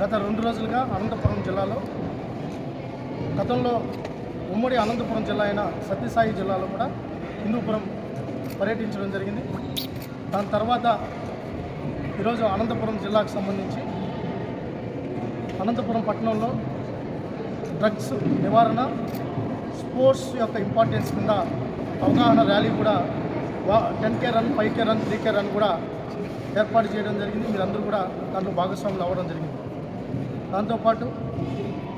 గత రెండు రోజులుగా అనంతపురం జిల్లాలో గతంలో ఉమ్మడి అనంతపురం జిల్లా అయిన సత్యసాయి జిల్లాలో కూడా హిందూపురం పర్యటించడం జరిగింది. దాని తర్వాత ఈరోజు అనంతపురం జిల్లాకు సంబంధించి అనంతపురం పట్టణంలో డ్రగ్స్ నివారణ స్పోర్ట్స్ యొక్క ఇంపార్టెన్స్ కింద అవగాహన ర్యాలీ కూడా వా ten K run five K run three K run కూడా ఏర్పాటు చేయడం జరిగింది. మీరందరూ కూడా దాంట్లో భాగస్వాములు అవ్వడం జరిగింది. దాంతోపాటు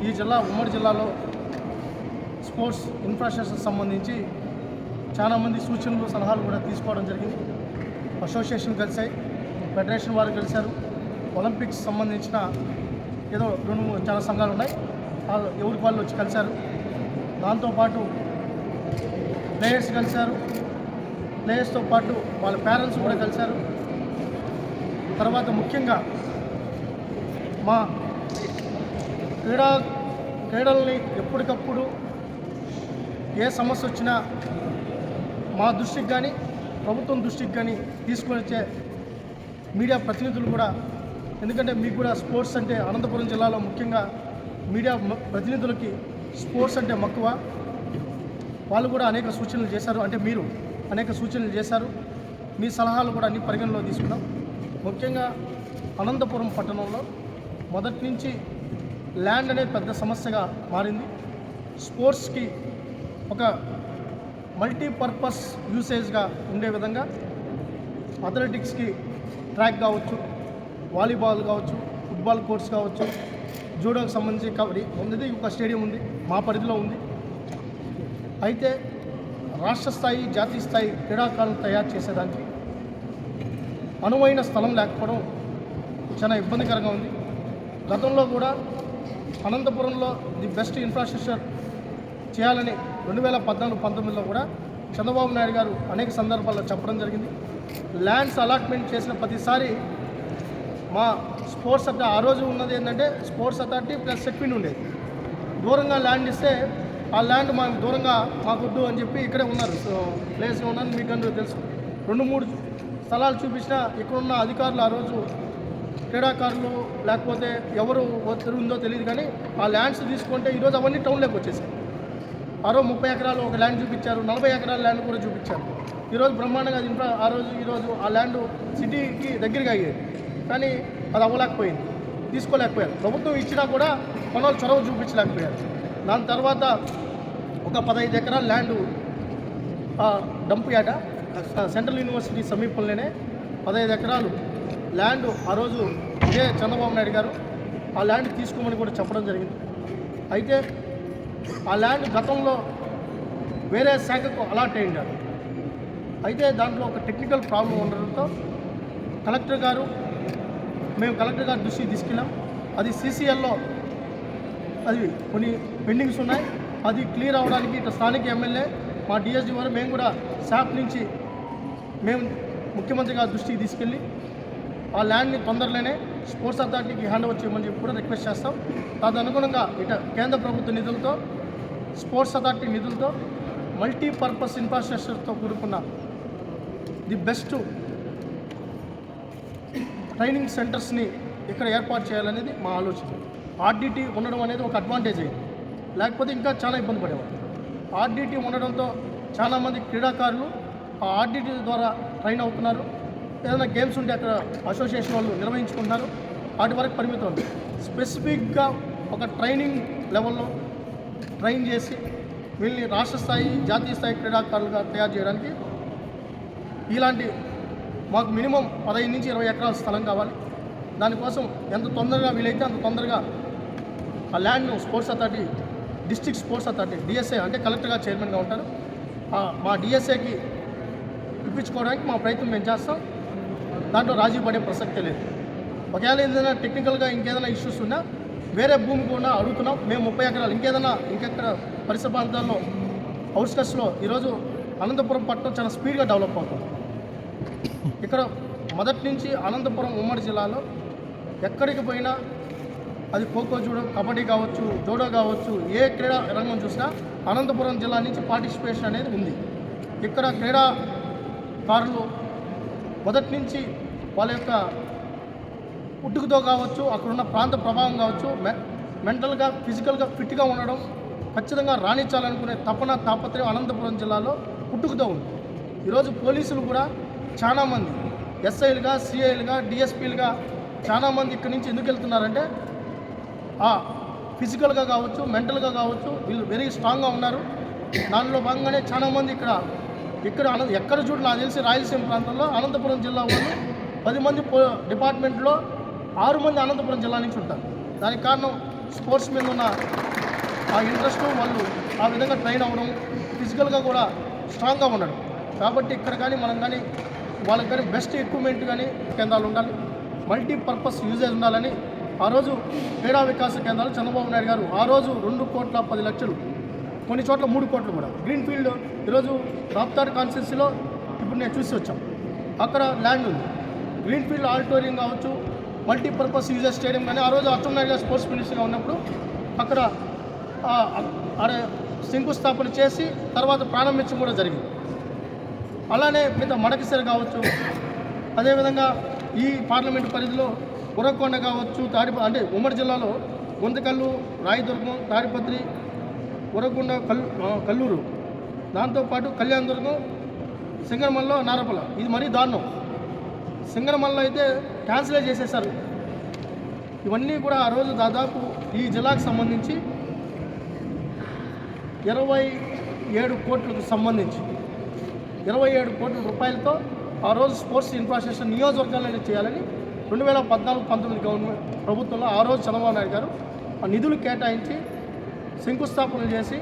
ఈ జిల్లా ఉమ్మడి జిల్లాలో స్పోర్ట్స్ ఇన్ఫ్రాస్ట్రక్చర్ సంబంధించి చాలామంది సూచనలు సలహాలు కూడా తీసుకోవడం జరిగింది. అసోసియేషన్ కలిసాయి ఫెడరేషన్ వారు కలిశారు. ఒలింపిక్స్ సంబంధించిన ఏదో రెండు చాలా సంఘాలు ఉన్నాయి. వాళ్ళు ఎవరికి వాళ్ళు వచ్చి కలిశారు. దాంతోపాటు ప్లేయర్స్ కలిశారు. ప్లేయర్స్తో పాటు వాళ్ళ పేరెంట్స్ కూడా కలిశారు. తర్వాత ముఖ్యంగా మా క్రీడా క్రీడల్ని ఎప్పటికప్పుడు ఏ సమస్య వచ్చినా మా దృష్టికి కానీ ప్రభుత్వం దృష్టికి కానీ తీసుకొని వచ్చే మీడియా ప్రతినిధులు కూడా ఎందుకంటే మీకు కూడా స్పోర్ట్స్ అంటే అనంతపురం జిల్లాలో ముఖ్యంగా మీడియా ప్రతినిధులకి స్పోర్ట్స్ అంటే మక్కువ. వాళ్ళు కూడా అనేక సూచనలు చేశారు. అంటే మీరు అనేక సూచనలు చేశారు. మీ సలహాలు కూడా అన్ని పరిగణలో తీసుకున్నాం. ముఖ్యంగా అనంతపురం పట్టణంలో మొదటి నుంచి ల్యాండ్ అనేది పెద్ద సమస్యగా మారింది. స్పోర్ట్స్కి ఒక మల్టీపర్పస్ యూసేజ్గా ఉండే విధంగా అథ్లెటిక్స్కి ట్రాక్ కావచ్చు వాలీబాల్ కావచ్చు ఫుట్బాల్ కోర్ట్స్ కావచ్చు జూడోకి సంబంధించి కబడ్డీ ఉంది ఒక స్టేడియం ఉంది మా పరిధిలో ఉంది. అయితే రాష్ట్ర స్థాయి జాతీయ స్థాయి క్రీడాకారులను తయారు చేసేదానికి అనువైన స్థలం లేకపోవడం చాలా ఇబ్బందికరంగా ఉంది. గతంలో కూడా అనంతపురంలో ది బెస్ట్ ఇన్ఫ్రాస్ట్రక్చర్ చేయాలని రెండు వేల పద్నాలుగు పంతొమ్మిదిలో కూడా చంద్రబాబు నాయుడు గారు అనేక సందర్భాల్లో చెప్పడం జరిగింది. ల్యాండ్స్ అలాట్మెంట్ చేసిన ప్రతిసారి మా స్పోర్ట్స్ అథారిటీ ఆ రోజు ఉన్నది ఏంటంటే స్పోర్ట్స్ అథారిటీ ప్లస్ సెక్విన్ ఉండేది. దూరంగా ల్యాండ్ ఇస్తే ఆ ల్యాండ్ మాకు దూరంగా మాకొద్దు అని చెప్పి ఇక్కడే ఉన్నారు. సో ప్లేస్లో ఉన్నాను మీకు అందరూ తెలుసు. రెండు మూడు స్థలాలు చూపించినా ఇక్కడున్న అధికారులు ఆ రోజు క్రీడాకారులు లేకపోతే ఎవరు తిరుగుందో తెలియదు కానీ ఆ ల్యాండ్స్ తీసుకుంటే ఈరోజు అవన్నీ టౌన్లోకి వచ్చేసాయి. ఆ రోజు ముప్పై ఎకరాలు ఒక ల్యాండ్ చూపించారు నలభై ఎకరాల ల్యాండ్ కూడా చూపించారు. ఈరోజు బ్రహ్మాండంగా అది ఇన్ఫ్రా ఆ రోజు ఈరోజు ఆ ల్యాండ్ సిటీకి దగ్గరగా అయ్యేది. కానీ అది అవ్వలేకపోయింది తీసుకోలేకపోయారు. ప్రభుత్వం ఇచ్చినా కూడా కొనాలు చొరవ చూపించలేకపోయారు. దాని తర్వాత ఒక పదహైదు ఎకరాల ల్యాండ్ డంప్ యాట సెంట్రల్ యూనివర్సిటీ సమీపంలోనే పదహైదు ఎకరాలు ల్యాండ్ ఆ రోజు ఇదే చంద్రబాబు నాయుడు గారు ఆ ల్యాండ్ తీసుకోమని కూడా చెప్పడం జరిగింది. అయితే ఆ ల్యాండ్ గతంలో వేరే శాఖకు అలాట్ అయ్యారు అయితే దాంట్లో ఒక టెక్నికల్ ప్రాబ్లం ఉండడంతో కలెక్టర్ గారు మేము కలెక్టర్ గారి దృష్టికి తీసుకెళ్ళాం. అది సీసీఎల్లో అది కొన్ని పెండింగ్స్ ఉన్నాయి. అది క్లియర్ అవ్వడానికి ఇట్లా స్థానిక ఎమ్మెల్యే మా డిఎస్డి వారు మేము కూడా శాప్ నుంచి మేము ముఖ్యమంత్రి గారి దృష్టికి తీసుకెళ్ళి ఆ ల్యాండ్ని తొందరలోనే స్పోర్ట్స్ అథారిటీకి హ్యాండ్ ఓవర్ చేయమని చెప్పి కూడా రిక్వెస్ట్ చేస్తాం. తదనుగుణంగా ఇట కేంద్ర ప్రభుత్వ నిధులతో స్పోర్ట్స్ అథారిటీ నిధులతో మల్టీపర్పస్ ఇన్ఫ్రాస్ట్రక్చర్తో కూడుకున్న ది బెస్ట్ ట్రైనింగ్ సెంటర్స్ని ఇక్కడ ఏర్పాటు చేయాలనేది మా ఆలోచన. ఆర్డిటీ ఉండడం అనేది ఒక అడ్వాంటేజ్. అయింది లేకపోతే ఇంకా చాలా ఇబ్బంది పడేవారు ఆర్డిటీ ఉండడంతో చాలామంది క్రీడాకారులు ఆ ఆర్డిటీ ద్వారా ట్రైన్ అవుతున్నారు. ఏదైనా గేమ్స్ ఉంటే అక్కడ అసోసియేషన్ వాళ్ళు నిర్వహించుకుంటారు. వాటి వరకు పరిమితం. ఉంది స్పెసిఫిక్గా ఒక ట్రైనింగ్ లెవెల్లో ట్రైన్ చేసి వీళ్ళని రాష్ట్ర స్థాయి జాతీయ స్థాయి క్రీడాకారులుగా తయారు చేయడానికి ఇలాంటి మాకు మినిమం పదహైదు నుంచి ఇరవై ఎకరాల స్థలం కావాలి. దానికోసం ఎంత తొందరగా వీలైతే అంత తొందరగా ఆ ల్యాండ్ను sports authority district sports authority DSA అంటే కలెక్టర్గా చైర్మన్గా ఉంటారు. మా డిఎస్ఏకి ఇప్పించుకోవడానికి మా ప్రయత్నం మేము చేస్తాం. దాంట్లో రాజీ పడే ప్రసక్తే లేదు. ఒకవేళ ఏదైనా టెక్నికల్గా ఇంకేదైనా ఇష్యూస్ ఉన్నా వేరే భూమి కూడా అడుగుతున్నాం. మేము ముప్పై ఎకరాలు ఇంకేదైనా ఇంకెక్కడ పరిసర ప్రాంతాల్లో అవుట్స్కట్స్లో ఈరోజు అనంతపురం పట్టణం చాలా స్పీడ్గా డెవలప్ అవుతుంది. ఇక్కడ మొదటి నుంచి అనంతపురం ఉమ్మడి జిల్లాలో ఎక్కడికి పోయినా అది ఖోఖో చూడడం కబడ్డీ కావచ్చు జోడో కావచ్చు ఏ క్రీడా రంగం చూసినా అనంతపురం జిల్లా నుంచి పార్టిసిపేషన్ అనేది ఉంది. ఇక్కడ క్రీడాకారులు మొదటి నుంచి వాళ్ళ యొక్క పుట్టుకతో కావచ్చు అక్కడున్న ప్రాంత ప్రభావం కావచ్చు మె మెంటల్గా ఫిజికల్గా ఫిట్గా ఉండడం ఖచ్చితంగా రాణించాలనుకునే తపన తాపత్రయం అనంతపురం జిల్లాలో పుట్టుకతో ఉంది. ఈరోజు పోలీసులు కూడా చాలామంది ఎస్ఐలుగా సిఐలుగా డిఎస్పీలుగా చాలామంది ఇక్కడి నుంచి ఎందుకు వెళ్తున్నారంటే ఆ ఫిజికల్గా కావచ్చు మెంటల్గా కావచ్చు వీళ్ళు వెరీ స్ట్రాంగ్గా ఉన్నారు. దానిలో భాగంగానే చాలామంది ఇక్కడ ఇక్కడ అన ఎక్కడ చూడు నాకు తెలిసి రాయలసీమ ప్రాంతంలో అనంతపురం జిల్లా వాళ్ళు పది మంది పో డిపార్ట్మెంట్లో ఆరు మంది అనంతపురం జిల్లా నుంచి ఉంటారు. దానికి కారణం స్పోర్ట్స్ మీద ఉన్న ఆ ఇంట్రెస్ట్ వాళ్ళు ఆ విధంగా ట్రైన్ అవ్వడం ఫిజికల్గా కూడా స్ట్రాంగ్గా ఉండడం. కాబట్టి ఇక్కడ కానీ మనం కానీ వాళ్ళకి కానీ బెస్ట్ ఎక్విప్మెంట్ కానీ కేంద్రాలు ఉండాలి. మల్టీపర్పస్ యూజేజ్ ఉండాలని ఆ రోజు క్రీడా వికాస కేంద్రాలు చంద్రబాబు నాయుడు గారు ఆ రోజు రెండు కోట్ల పది లక్షలు కొన్ని చోట్ల మూడు కోట్లు కూడా. గ్రీన్ ఫీల్డ్ ఈరోజు రాప్తాడ్ కాన్స్టిట్యూన్సీలో ఇప్పుడు నేను చూసి వచ్చాం. అక్కడ ల్యాండ్ ఉంది. గ్రీన్ ఫీల్డ్ ఆడిటోరియం కావచ్చు మల్టీపర్పస్ యూజర్ స్టేడియం కానీ ఆ రోజు అచ్చెన్నాయుడు గారు స్పోర్ట్స్ మినిస్టర్గా ఉన్నప్పుడు అక్కడ ఆ, శంకుస్థాపన చేసి తర్వాత ప్రారంభించడం కూడా జరిగింది. అలానే మిగతా మడకసిర కావచ్చు అదేవిధంగా ఈ పార్లమెంటు పరిధిలో ఉరకొండ కావచ్చు తాడిప అంటే ఉమ్మడి జిల్లాలో గుంతకల్లు రాయదుర్గం తాడిపత్రి ఉరకొండ కల్ కల్లూరు. దాంతోపాటు కళ్యాణదుర్గం సింగరమల్లో నారపల ఇది మరీ దారుణం. సింగరమల్లో అయితే క్యాన్సిలే చేసేశారు. ఇవన్నీ కూడా ఆ రోజు దాదాపు ఈ జిల్లాకు సంబంధించి ఇరవై ఏడు కోట్లకు సంబంధించి ఇరవై ఏడు కోట్ల రూపాయలతో ఆ రోజు స్పోర్ట్స్ ఇన్ఫ్రాస్ట్రక్చర్ నియోజకవర్గాలను చేయాలని రెండు వేల పద్నాలుగు పంతొమ్మిది గవర్నమెంట్ ప్రభుత్వంలో ఆ రోజు చంద్రబాబు నాయుడు గారు ఆ నిధులు కేటాయించి శంకుస్థాపనలు చేసి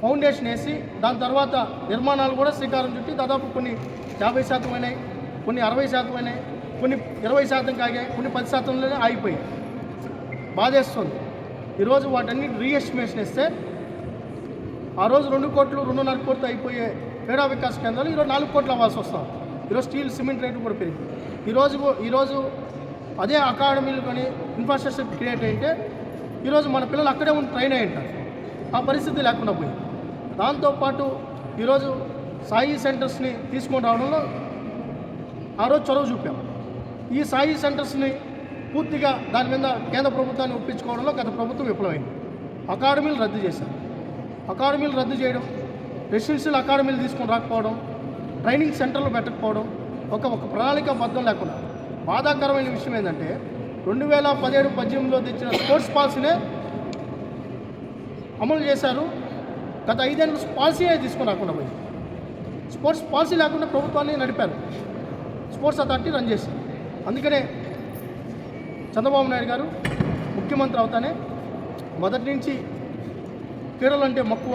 ఫౌండేషన్ వేసి దాని తర్వాత నిర్మాణాలు కూడా శ్రీకారం చుట్టి దాదాపు కొన్ని యాభై శాతం అయినాయి కొన్ని అరవై శాతం అయినాయి కొన్ని ఇరవై శాతం కాగాయి కొన్ని పది శాతంలోనే ఆగిపోయాయి. బాధేస్తుంది. ఈరోజు వాటన్ని రీఎస్టిమేషన్ ఇస్తే ఆ రోజు రెండు కోట్లు రెండున్నర కోట్లు అయిపోయే క్రీడా వికాస్ కేంద్రాలు ఈరోజు నాలుగు కోట్లు అవ్వాల్సి వస్తాం. ఈరోజు స్టీల్ సిమెంట్ రేటు కూడా పెరిగింది. ఈరోజు ఈరోజు అదే అకాడమీలు కానీ ఇన్ఫ్రాస్ట్రక్చర్ క్రియేట్ అయితే ఈరోజు మన పిల్లలు అక్కడే ఉండి ట్రైన్ అయి ఉంటారు ఆ పరిస్థితి లేకుండా పోయింది. దాంతోపాటు ఈరోజు సాయి సెంటర్స్ని తీసుకొని రావడంలో ఆ రోజు చొరవ చూపాం. ఈ సాయి సెంటర్స్ని పూర్తిగా దాని మీద కేంద్ర ప్రభుత్వాన్ని ఒప్పించుకోవడంలో గత ప్రభుత్వం విఫలమైంది. అకాడమీలు రద్దు చేశారు. అకాడమీలు రద్దు చేయడం రెసిడెన్షియల్ అకాడమీలు తీసుకొని రాకపోవడం ట్రైనింగ్ సెంటర్లు పెట్టకపోవడం ఒక ఒక ప్రణాళిక బద్దం లేకుండా బాధాకరమైన విషయం ఏంటంటే రెండు వేల పదిహేడు పద్దెనిమిదిలో తెచ్చిన స్పోర్ట్స్ పాలసీనే అమలు చేశారు. గత ఐదేళ్ళు పాలసీ తీసుకుని రాకుండా పోయింది. స్పోర్ట్స్ పాలసీ లేకుండా ప్రభుత్వాన్ని నడిపారు. స్పోర్ట్స్ అథారిటీ రన్ చేసి అందుకనే చంద్రబాబు నాయుడు గారు ముఖ్యమంత్రి అవుతానే మొదటి నుంచి క్రీడలు అంటే మక్కువ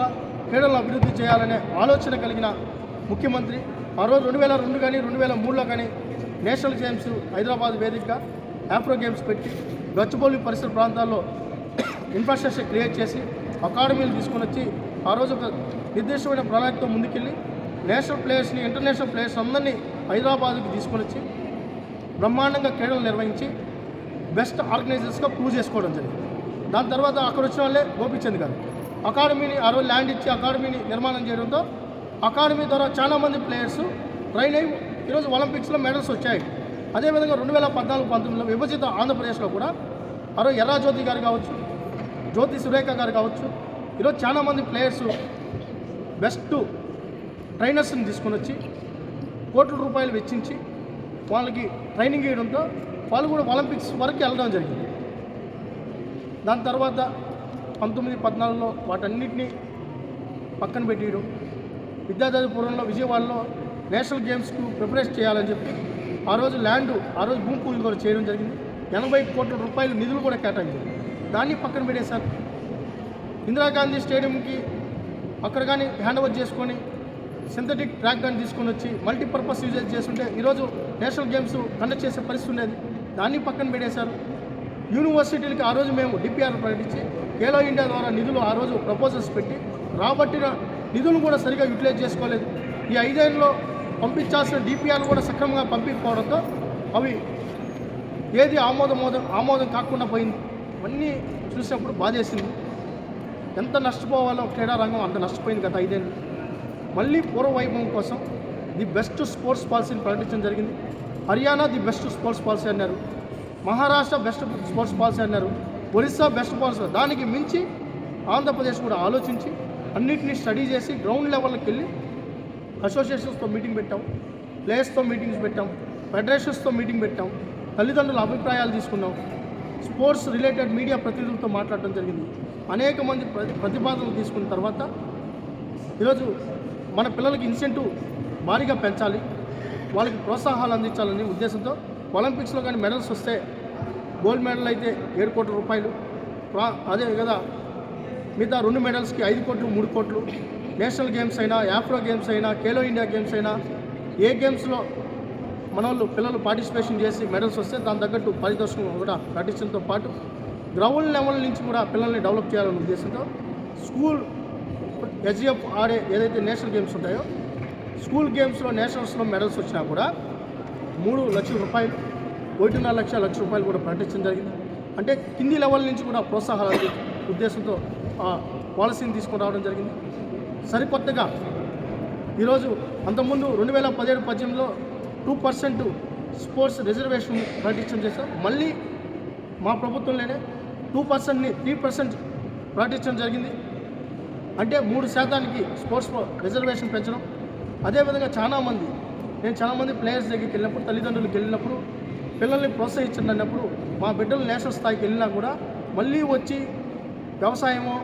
క్రీడలను అభివృద్ధి చేయాలనే ఆలోచన కలిగిన ముఖ్యమంత్రి ఆ రోజు రెండు వేల రెండు కానీ రెండు వేల మూడులో కానీ నేషనల్ గేమ్స్ హైదరాబాద్ వేదికగా ఆఫ్రో గేమ్స్ పెట్టి గచ్చిబౌలి పరిసర ప్రాంతాల్లో ఇన్ఫ్రాస్ట్రక్చర్ క్రియేట్ చేసి అకాడమీలు తీసుకొని వచ్చి ఆ రోజు ఒక నిర్దిష్టమైన ప్రణాళికతో ముందుకెళ్ళి నేషనల్ ప్లేయర్స్ని ఇంటర్నేషనల్ ప్లేయర్స్ అందరినీ హైదరాబాద్కి తీసుకొని వచ్చి బ్రహ్మాండంగా క్రీడలు నిర్వహించి బెస్ట్ ఆర్గనైజర్స్గా ప్రూవ్ చేసుకోవడం జరిగింది. దాని తర్వాత అక్కడ వచ్చిన వాళ్ళే గోపిచంద్ గారు. అకాడమీని ఆ రోజు ల్యాండ్ ఇచ్చి అకాడమీని నిర్మాణం చేయడంతో అకాడమీ ద్వారా చాలామంది ప్లేయర్స్ ట్రైన్ అయ్యి ఈరోజు ఒలింపిక్స్లో మెడల్స్ వచ్చాయి. అదేవిధంగా రెండు వేల పద్నాలుగు పంతొమ్మిదిలో విభజిత ఆంధ్రప్రదేశ్లో కూడా మరో ఎర్రాజ్యోతి గారు కావచ్చు జ్యోతి సురేఖ గారు కావచ్చు ఈరోజు చాలామంది ప్లేయర్స్ బెస్ట్ ట్రైనర్స్ని తీసుకొని వచ్చి కోట్ల రూపాయలు వెచ్చించి వాళ్ళకి ట్రైనింగ్ ఇవ్వడంతో వాళ్ళు కూడా ఒలింపిక్స్ వరకు వెళ్ళడం జరిగింది. దాని తర్వాత పంతొమ్మిది పద్నాలుగులో వాటన్నిటినీ పక్కన పెట్టేయడం విద్యార్థిపురంలో విజయవాడలో నేషనల్ గేమ్స్కు ప్రిపరేషన్ చేయాలని చెప్పి ఆ రోజు ల్యాండ్ ఆ రోజు భూమి పూజలు కూడా చేయడం జరిగింది. ఎనభై కోట్ల రూపాయలు నిధులు కూడా కేటాయించారు. దాన్ని పక్కన పెట్టేశారు. ఇందిరాగాంధీ స్టేడియంకి అక్కడ కానీ హ్యాండ్ ఓవర్ చేసుకొని సింథటిక్ ట్రాక్ కానీ తీసుకొని వచ్చి మల్టీపర్పస్ యూజెస్ చేస్తుంటే ఈరోజు నేషనల్ గేమ్స్ కండక్ట్ చేసే పరిస్థితి ఉండేది. దాన్ని పక్కన పెట్టేశారు. యూనివర్సిటీలకి ఆ రోజు మేము డిపిఆర్ ప్రకటించి ఖేలో ఇండియా ద్వారా నిధులు ఆ రోజు ప్రపోజల్స్ పెట్టి రాబట్టిన నిధులు కూడా సరిగా యూటిలైజ్ చేసుకోలేదు. ఈ ఐదేళ్ళలో పంపించాల్సిన డిపిఆర్లు కూడా సక్రమంగా పంపించకపోవడంతో అవి ఏది ఆమోదమోదం ఆమోదం కాకుండా పోయింది. ఇవన్నీ చూసినప్పుడు బాధేసింది ఎంత నష్టపోవాలో క్రీడా రంగం అంత నష్టపోయింది గత ఐదేళ్ళు. మళ్ళీ పూర్వ వైభవం కోసం ది బెస్ట్ స్పోర్ట్స్ పాలసీని ప్రకటించడం జరిగింది. Haryana the best sports policy అన్నారు. మహారాష్ట్ర బెస్ట్ స్పోర్ట్స్ పాలసీ అన్నారు. ఒరిస్సా బెస్ట్ పాలసీ దానికి మించి ఆంధ్రప్రదేశ్ కూడా ఆలోచించి అన్నిటినీ స్టడీ చేసి గ్రౌండ్ లెవెల్కి వెళ్ళి అసోసియేషన్స్తో మీటింగ్ పెట్టాం ప్లేయర్స్తో మీటింగ్స్ పెట్టాం ఫెడరేషన్స్తో మీటింగ్ పెట్టాం తల్లిదండ్రుల అభిప్రాయాలు తీసుకున్నాం స్పోర్ట్స్ రిలేటెడ్ మీడియా ప్రతినిధులతో మాట్లాడటం జరిగింది. అనేక మంది ప్రతిపాదనలు తీసుకున్న తర్వాత ఈరోజు మన పిల్లలకి ఇన్సెంటివ్ భారీగా పెంచాలి వాళ్ళకి ప్రోత్సాహాలు అందించాలనే ఉద్దేశంతో ఒలింపిక్స్లో కానీ మెడల్స్ వస్తే గోల్డ్ మెడల్ అయితే ఏడు కోట్ల రూపాయలు అదే కదా మిగతా రెండు మెడల్స్కి ఐదు కోట్లు మూడు కోట్లు నేషనల్ గేమ్స్ అయినా యాఫ్రో గేమ్స్ అయినా ఖేలో ఇండియా గేమ్స్ అయినా ఏ గేమ్స్లో మన వాళ్ళు పిల్లలు పార్టిసిపేషన్ చేసి మెడల్స్ వస్తే దాని తగ్గట్టు పారితోషికం కూడా ప్రకటించడంతో పాటు గ్రౌండ్ లెవెల్ నుంచి కూడా పిల్లల్ని డెవలప్ చేయాలనే ఉద్దేశంతో స్కూల్ ఎస్జిఎఫ్ ఆడే ఏదైతే నేషనల్ గేమ్స్ ఉంటాయో స్కూల్ గేమ్స్లో నేషనల్స్లో మెడల్స్ వచ్చినా కూడా మూడు లక్షల రూపాయలు ఒకటిన్నర లక్ష లక్ష రూపాయలు కూడా ప్రకటించడం జరిగింది. అంటే కింది లెవెల్ నుంచి కూడా ప్రోత్సాహాలు ఉద్దేశంతో పాలసీని తీసుకుని రావడం జరిగింది. సరికొత్తగా. ఈరోజు అంతకుముందు రెండు వేల పదిహేడు పద్దెనిమిదిలో టూ పర్సెంట్ స్పోర్ట్స్ రిజర్వేషన్ ప్రకటించడం చేశాం. మళ్ళీ మా ప్రభుత్వంలోనే టూ పర్సెంట్ని త్రీ పర్సెంట్ ప్రకటించడం జరిగింది. అంటే మూడు శాతానికి స్పోర్ట్స్ రిజర్వేషన్ పెంచడం. అదేవిధంగా చాలామంది నేను చాలామంది ప్లేయర్స్ దగ్గరికి వెళ్ళినప్పుడు తల్లిదండ్రులకు వెళ్ళినప్పుడు పిల్లల్ని ప్రోత్సహించండి అన్నప్పుడు మా బిడ్డలు నేషనల్ స్థాయికి వెళ్ళినా కూడా మళ్ళీ వచ్చి వ్యవసాయమో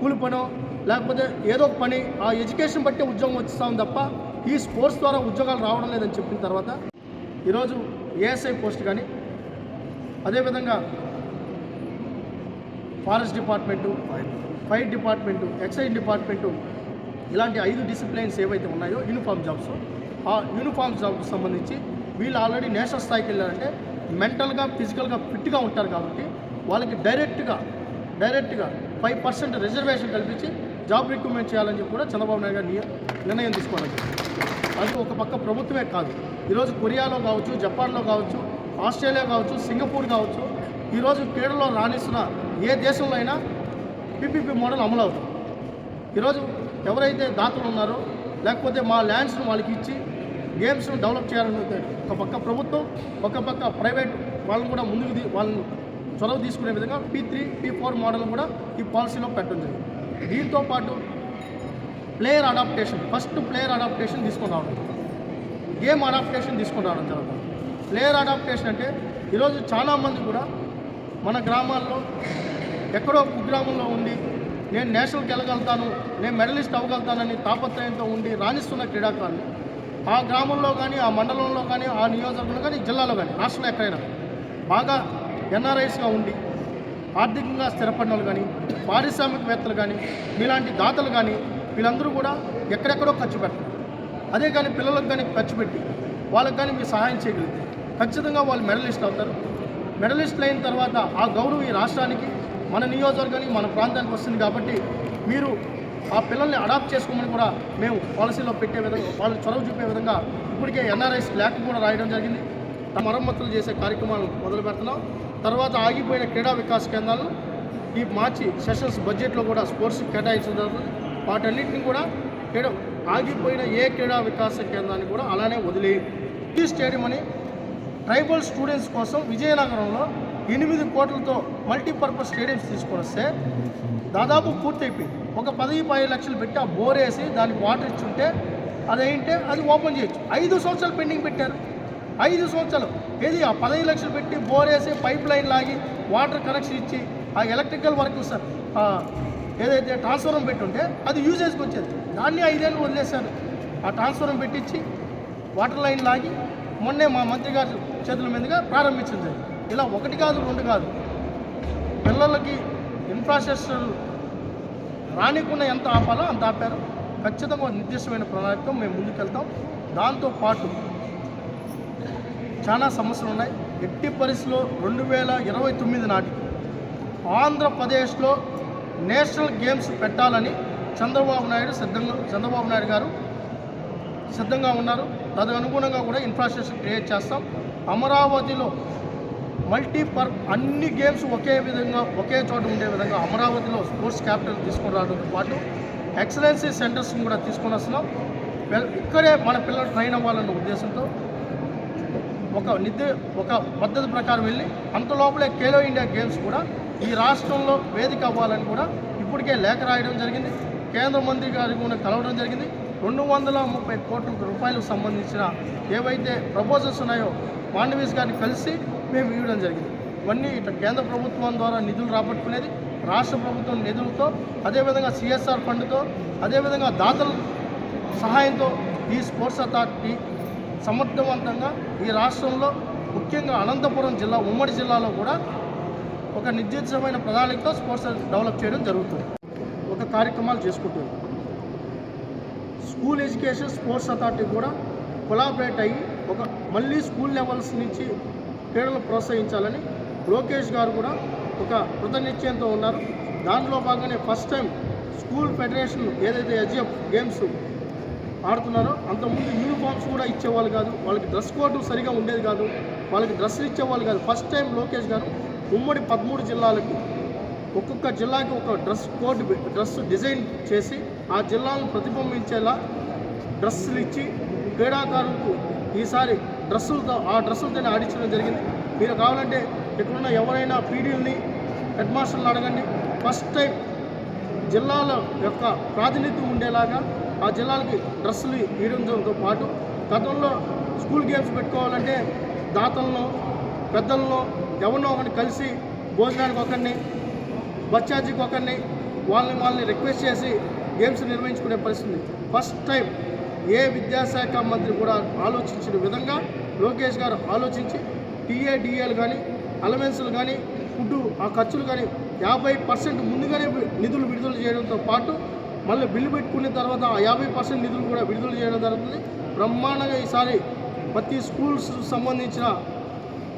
కూలి పనో లేకపోతే ఏదో ఒక పని ఆ ఎడ్యుకేషన్ బట్టి ఉద్యోగం వచ్చిస్తాం తప్ప ఈ స్పోర్ట్స్ ద్వారా ఉద్యోగాలు రావడం లేదని చెప్పిన తర్వాత ఈరోజు ఏఎస్ఐ పోస్ట్ కానీ అదేవిధంగా forest department fire department excise department ఇలాంటి ఐదు డిసిప్లైన్స్ ఏవైతే ఉన్నాయో యూనిఫామ్ జాబ్స్ ఆ యూనిఫామ్ జాబ్కి సంబంధించి వీళ్ళు ఆల్రెడీ నేషనల్ స్థాయికి వెళ్ళారంటే మెంటల్గా ఫిజికల్గా ఫిట్గా ఉంటారు కాబట్టి వాళ్ళకి డైరెక్ట్గా డైరెక్ట్గా ఫైవ్ పర్సెంట్ రిజర్వేషన్ కల్పించి జాబ్ రిక్రూట్మెంట్ చేయాలని చెప్పి కూడా చంద్రబాబు నాయుడు గారు నిర్ణయం తీసుకోవడం అది ఒక పక్క ప్రభుత్వమే కాదు. ఈరోజు కొరియాలో కావచ్చు జపాన్లో కావచ్చు ఆస్ట్రేలియా కావచ్చు సింగపూర్ కావచ్చు ఈరోజు క్రీడలో రాణిస్తున్న ఏ దేశంలో అయినా పీపీపీ మోడల్ అమలు అవుతుంది. ఈరోజు ఎవరైతే దాతలు ఉన్నారో లేకపోతే మా ల్యాండ్స్ను వాళ్ళకి ఇచ్చి గేమ్స్ను డెవలప్ చేయాలని ఒక పక్క ప్రభుత్వం ఒక పక్క ప్రైవేట్ వాళ్ళని కూడా ముందుకు వాళ్ళని చొరవ తీసుకునే విధంగా P three P four model కూడా ఈ పాలసీలో పెట్టడం జరిగింది. దీంతో పాటు player adaptation first player adaptation తీసుకొని రావడం గేమ్ అడాప్టేషన్ తీసుకొని రావడం జరుగుతుంది ప్లేయర్ అడాప్టేషన్ అంటే ఈరోజు చాలామంది కూడా మన గ్రామాల్లో ఎక్కడో కుగ్రామంలో ఉండి నేను నేషనల్కి వెళ్ళగలుగుతాను నేను మెడలిస్ట్ అవ్వగలుగుతానని తాపత్రయంతో ఉండి రాణిస్తున్న క్రీడాకారులు ఆ గ్రామంలో కానీ ఆ మండలంలో కానీ ఆ నియోజకవర్గంలో కానీ జిల్లాలో కానీ రాష్ట్రంలో ఎక్కడైనా బాగా ఎన్ఆర్ఐస్గా ఉండి ఆర్థికంగా స్థిరపడినలు కానీ పారిశ్రామికవేత్తలు కానీ మీలాంటి దాతలు కానీ వీళ్ళందరూ కూడా ఎక్కడెక్కడో ఖర్చు పెట్టారు అదే కానీ పిల్లలకు కానీ ఖర్చు పెట్టి వాళ్ళకి కానీ మీరు సహాయం చేయగలిగితే ఖచ్చితంగా వాళ్ళు మెడలిస్ట్ అవుతారు. మెడలిస్టులు అయిన తర్వాత ఆ గౌరవం ఈ రాష్ట్రానికి మన నియోజకవర్గానికి మన ప్రాంతానికి వస్తుంది కాబట్టి మీరు ఆ పిల్లల్ని అడాప్ట్ చేసుకోమని కూడా మేము పాలసీలో పెట్టే విధంగా వాళ్ళు చొరవ చూపే విధంగా ఇప్పటికే ఎన్ఆర్ఐస్ లేఖ కూడా రాయడం జరిగింది. మరమ్మతులు చేసే కార్యక్రమాలు మొదలు పెడుతున్నాం తర్వాత ఆగిపోయిన క్రీడా వికాస్ కేంద్రాలు ఈ మార్చి సెషన్స్ బడ్జెట్లో కూడా స్పోర్ట్స్ కేటాయించడం జరుగుతుంది. వాటన్నిటిని కూడా క్రీడ ఆగిపోయిన ఏ క్రీడా వికాస కేంద్రాన్ని కూడా అలానే వదిలేయండి ఈ స్టేడియం అని ట్రైబల్ స్టూడెంట్స్ కోసం విజయనగరంలో ఎనిమిది కోట్లతో మల్టీపర్పస్ స్టేడియంస్ తీసుకొని వస్తే దాదాపు పూర్తయిపోయింది. ఒక పది పది లక్షలు పెట్టి ఆ బోర్ వేసి దానికి వాటర్ ఇచ్చుంటే అదేంటే? అది ఓపెన్ చేయొచ్చు. ఐదు సంవత్సరాలు పెండింగ్ పెట్టారు. ఐదు సంవత్సరాలు. ఏది ఆ పదహైదు లక్షలు పెట్టి బోరేసి పైప్ లైన్ లాగి వాటర్ కనెక్షన్ ఇచ్చి ఆ ఎలక్ట్రికల్ వర్క్ ఏదైతే ట్రాన్స్ఫారం పెట్టుంటే అది యూజేజ్కి వచ్చేది. దాన్ని ఐదేళ్ళు వదిలేశారు. ఆ ట్రాన్స్ఫారం పెట్టించి వాటర్ లైన్ లాగి మొన్నే మా మంత్రి గారి చేతుల మీదుగా ప్రారంభించింది. ఇలా ఒకటి కాదు రెండు కాదు. పిల్లలకి ఇన్ఫ్రాస్ట్రక్చర్ రానికుండా ఎంత ఆపాలో అంత ఆపారు. ఖచ్చితంగా నిర్దిష్టమైన ప్రణాళికతో మేము ముందుకెళ్తాం. దాంతోపాటు చాలా సమస్యలు ఉన్నాయి. ఎట్టి పరిస్థితిలో రెండు వేల ఇరవై తొమ్మిది నాటికి ఆంధ్రప్రదేశ్లో నేషనల్ గేమ్స్ పెట్టాలని చంద్రబాబు నాయుడు సిద్ధంగా చంద్రబాబు నాయుడు గారు సిద్ధంగా ఉన్నారు. తదనుగుణంగా కూడా ఇన్ఫ్రాస్ట్రక్చర్ క్రియేట్ చేస్తాం. అమరావతిలో మల్టీపర్ అన్ని గేమ్స్ ఒకే విధంగా ఒకే చోట ఉండే విధంగా అమరావతిలో స్పోర్ట్స్ క్యాపిటల్ తీసుకుని రావడంతో పాటు ఎక్సలెన్సీ సెంటర్స్ని కూడా తీసుకొని వస్తున్నాం. ఇక్కడే మన పిల్లలు ట్రైన్ అవ్వాలన్న ఉద్దేశంతో ఒక నిద్ర ఒక పద్ధతి ప్రకారం వెళ్ళి అంత లోపలే ఖేలో ఇండియా గేమ్స్ కూడా ఈ రాష్ట్రంలో వేదిక అవ్వాలని కూడా ఇప్పటికే లేఖ రాయడం జరిగింది. కేంద్ర మంత్రి గారి కూడా కలవడం జరిగింది. రెండు వందల ముప్పై కోట్ల రూపాయలకు సంబంధించిన ఏవైతే ప్రపోజల్స్ ఉన్నాయో మాండవీస్ గారిని కలిసి మేము ఇవ్వడం జరిగింది. ఇవన్నీ ఇట్లా కేంద్ర ప్రభుత్వం ద్వారా నిధులు రాబట్టుకునేది రాష్ట్ర ప్రభుత్వం నిధులతో అదేవిధంగా సిఎస్ఆర్ ఫండ్తో అదేవిధంగా దాతల సహాయంతో ఈ స్పోర్ట్స్ అథారిటీ సమర్థవంతంగా ఈ రాష్ట్రంలో ముఖ్యంగా అనంతపురం జిల్లా ఉమ్మడి జిల్లాలో కూడా ఒక నిర్దిష్టమైన ప్రణాళికతో స్పోర్ట్స్ డెవలప్ చేయడం జరుగుతుంది. ఒక కార్యక్రమాలు చేసుకుంటుంది. స్కూల్ ఎడ్యుకేషన్ స్పోర్ట్స్ అథారిటీ కూడా కొలాబరేట్ అయ్యి ఒక మళ్ళీ స్కూల్ లెవెల్స్ నుంచి క్రీడలు ప్రోత్సహించాలని లోకేష్ గారు కూడా ఒక కృతనిశ్చయంతో ఉన్నారు. దాంట్లో భాగంగానే ఫస్ట్ టైం స్కూల్ ఫెడరేషన్ ఏదైతే హెచ్ఎఫ్ గేమ్స్ ఆడుతున్నారో. అంతకుముందు యూనిఫామ్స్ కూడా ఇచ్చేవాళ్ళు కాదు. వాళ్ళకి డ్రెస్ కోడ్ సరిగా ఉండేది కాదు. వాళ్ళకి డ్రెస్సులు ఇచ్చేవాళ్ళు కాదు. ఫస్ట్ టైం లోకేష్ గారు ఉమ్మడి పదమూడు జిల్లాలకు ఒక్కొక్క జిల్లాకి ఒక డ్రెస్ కోడ్ డ్రెస్ డిజైన్ చేసి ఆ జిల్లాలను ప్రతిబింబించేలా డ్రెస్సులు ఇచ్చి క్రీడాకారులకు ఈసారి డ్రెస్సులతో ఆ డ్రెస్సులతోనే ఆడించడం జరిగింది. మీరు కావాలంటే ఇక్కడున్న ఎవరైనా పీడీలని హెడ్ మాస్టర్లు అడగండి. ఫస్ట్ టైం జిల్లాల యొక్క ప్రాతినిధ్యం ఉండేలాగా ఆ జిల్లాలకి డ్రెస్సులు ఇవ్వడంతో పాటు గతంలో స్కూల్ గేమ్స్ పెట్టుకోవాలంటే దాతలను పెద్దలను ఎవరినో ఒకరిని కలిసి భోజనానికి ఒకరిని బచ్చాజీకి ఒకరిని వాళ్ళని వాళ్ళని రిక్వెస్ట్ చేసి గేమ్స్ నిర్వహించుకునే పరిస్థితి ఫస్ట్ టైం ఏ విద్యాశాఖ మంత్రి కూడా ఆలోచించిన విధంగా లోకేష్ గారు ఆలోచించి టీఏడిఏలు కానీ అలవెన్సులు కానీ ఫుడ్ ఆ ఖర్చులు కానీ యాభై పర్సెంట్ ముందుగానే నిధులు విడుదల చేయడంతో పాటు మళ్ళీ బిల్లు పెట్టుకున్న తర్వాత ఆ యాభై పర్సెంట్ నిధులు కూడా విడుదల చేయడం జరుగుతుంది. బ్రహ్మాండంగా ఈసారి ప్రతి స్కూల్స్ సంబంధించిన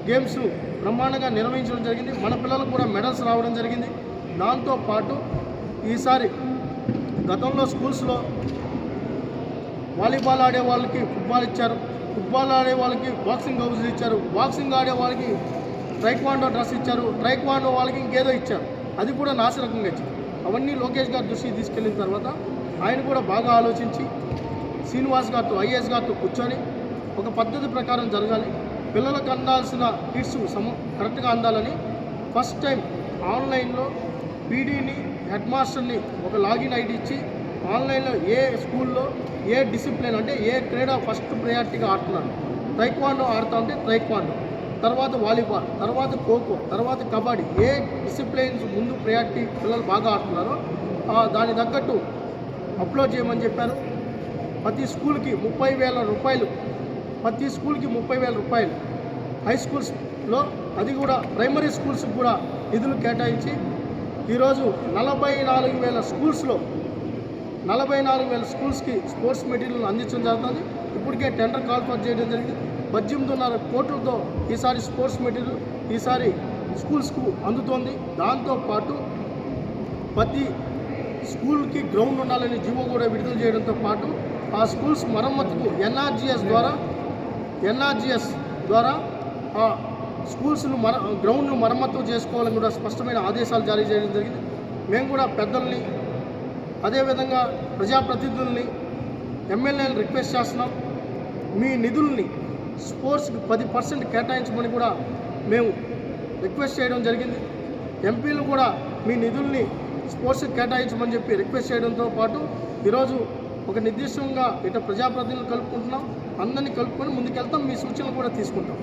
గేమ్స్ బ్రహ్మాండంగా నిర్వహించడం జరిగింది. మన పిల్లలకు కూడా మెడల్స్ రావడం జరిగింది. దాంతోపాటు ఈసారి గతంలో స్కూల్స్లో వాలీబాల్ ఆడే వాళ్ళకి ఫుట్బాల్ ఇచ్చారు. ఫుట్బాల్ ఆడే వాళ్ళకి బాక్సింగ్ గ్లౌజులు ఇచ్చారు. బాక్సింగ్ ఆడే వాళ్ళకి ట్రైక్వాండో డ్రెస్ ఇచ్చారు. ట్రైక్వాండో వాళ్ళకి ఇంకేదో ఇచ్చారు. అది కూడా నాశరకంగా ఇచ్చారు. అవన్నీ లోకేష్ గారి దృష్టికి తీసుకెళ్ళిన తర్వాత ఆయన కూడా బాగా ఆలోచించి శ్రీనివాస్ గారితో ఐఏఎస్ గారితో కూర్చొని ఒక పద్ధతి ప్రకారం జరగాలి. పిల్లలకు అందాల్సిన కిట్స్ సమ కరెక్ట్గా అందాలని ఫస్ట్ టైం ఆన్లైన్లో పీడీని హెడ్ మాస్టర్ని ఒక లాగిన్ ఐడి ఇచ్చి ఆన్లైన్లో ఏ స్కూల్లో ఏ డిసిప్లిన్ అంటే ఏ క్రీడ ఫస్ట్ ప్రయారిటీగా ఆడుతున్నారు. ట్రైక్వాండో ఆడుతా ఉంటే ట్రైక్వాండో తర్వాత వాలీబాల్ తర్వాత ఖోఖో తర్వాత కబడ్డీ. ఏ డిసిప్లిన్స్ ముందు ప్రయారిటీ పిల్లలు బాగా ఆడుతున్నారో దాని తగ్గట్టు అప్లోడ్ చేయమని చెప్పారు. ప్రతి స్కూల్కి ముప్పై వేల రూపాయలు ప్రతి స్కూల్కి ముప్పై వేల రూపాయలు. హై స్కూల్స్లో అది కూడా ప్రైమరీ స్కూల్స్కి కూడా నిధులు కేటాయించి ఈరోజు నలభై నాలుగు వేల స్కూల్స్లో నలభై నాలుగు వేల స్కూల్స్కి స్పోర్ట్స్ మెటీరియల్ అందించడం జరుగుతుంది. ఇప్పటికే టెండర్ కాల్ఫర్ చేయడం జరిగింది. పద్దెనిమిదిన్నర కోట్లతో ఈసారి స్పోర్ట్స్ మెటీరియల్ ఈసారి స్కూల్స్కు అందుతోంది. దాంతోపాటు ప్రతి స్కూల్కి గ్రౌండ్ ఉండాలని జీవో కూడా విడుదల చేయడంతో పాటు ఆ స్కూల్స్ మరమ్మతుకు ఎన్ఆర్జిఎస్ ద్వారా ఎన్ఆర్జిఎస్ ద్వారా ఆ స్కూల్స్ను మర గ్రౌండ్ను మరమ్మతు చేసుకోవాలని కూడా స్పష్టమైన ఆదేశాలు జారీ చేయడం జరిగింది. మేము కూడా పెద్దల్ని అదేవిధంగా ప్రజాప్రతినిధుల్ని ఎమ్మెల్యేలు రిక్వెస్ట్ చేస్తున్నాం. మీ నిధుల్ని స్పోర్ట్స్కి పది పర్సెంట్ కేటాయించమని కూడా మేము రిక్వెస్ట్ చేయడం జరిగింది. ఎంపీలు కూడా మీ నిధుల్ని స్పోర్ట్స్కి కేటాయించమని చెప్పి రిక్వెస్ట్ చేయడంతో పాటు ఈరోజు ఒక నిర్దిష్టంగా ఇటు ప్రజాప్రతినిధులు కలుపుకుంటున్నాం. అందరినీ కలుపుకొని ముందుకెళ్తాం. మీ సూచనలు కూడా తీసుకుంటాం.